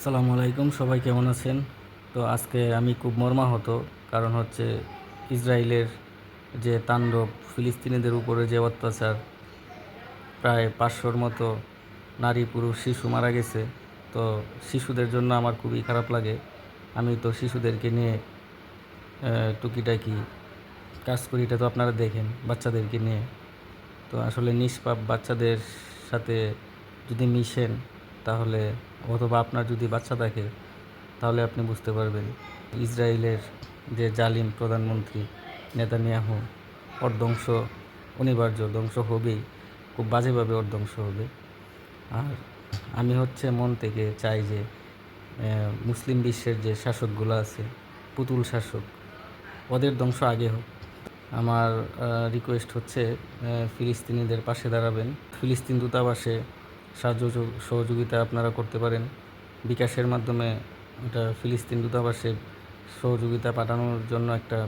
আসসালামু আলাইকুম, সবাই কেমন আছেন? তো আজকে আমি খুব মর্মাহত, কারণ হচ্ছে ইসরায়েলের যে তাণ্ডব, ফিলিস্তিনিদের উপরে যে অত্যাচার, প্রায় পাঁচশোর মতো নারী, পুরুষ, শিশু মারা গেছে। তো শিশুদের জন্য আমার খুবই খারাপ লাগে। আমি তো শিশুদেরকে নিয়ে টুকিটাকি কাজ করি, এটা তো আপনারা দেখেন, বাচ্চাদেরকে নিয়ে। তো আসলে নিষ্পাপ বাচ্চাদের সাথে যদি মিশেন, তাহলে অথবা আপনার যদি বাচ্চা থাকে, তাহলে আপনি বুঝতে পারবেন। ইসরায়েলের যে জালিম প্রধানমন্ত্রী নেতানিয়াহু, ওর ধ্বংস অনিবার্য, ধ্বংস হবেই, খুব বাজেভাবে ওর ধ্বংস হবে। আর আমি হচ্ছে মন থেকে চাই যে মুসলিম বিশ্বের যে শাসকগুলো আছে, পুতুল শাসক, ওদের ধ্বংস আগে হোক। আমার রিকোয়েস্ট হচ্ছে ফিলিস্তিনিদের পাশে দাঁড়াবেন। ফিলিস্তিন দূতাবাসে সাহায্য সহযোগিতা আপনারা করতে পারেন। বিকাশের মাধ্যমে এটা ফিলিস্তিন দূতাবাসে সহযোগিতা পাঠানোর জন্য একটা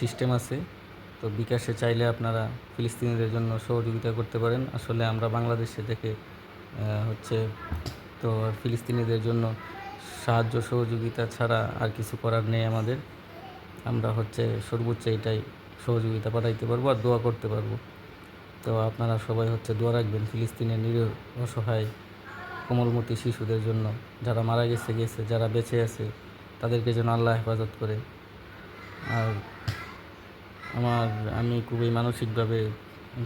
সিস্টেম আছে। তো বিকাশে চাইলে আপনারা ফিলিস্তিনিদের জন্য সহযোগিতা করতে পারেন। আসলে আমরা বাংলাদেশে থেকে হচ্ছে তো ফিলিস্তিনিদের জন্য সাহায্য সহযোগিতা ছাড়া আর কিছু করার নেই আমাদের। আমরা হচ্ছে সর্বোচ্চ এটাই সহযোগিতা পাঠাইতে পারব আর দোয়া করতে পারব। তো আপনারা সবাই হচ্ছে দোয়া রাখবেন ফিলিস্তিনের নিরীহ অসহায় কোমলমতি শিশুদের জন্য। যারা মারা গেছে গেছে, যারা বেঁচে আছে, তাদেরকে যেন আল্লাহ হেফাজত করে। আর আমার, আমি খুবই মানসিকভাবে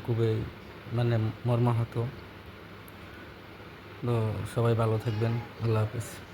খুবই মানে মর্মাহত। তো সবাই ভালো থাকবেন। আল্লাহ হাফেজ।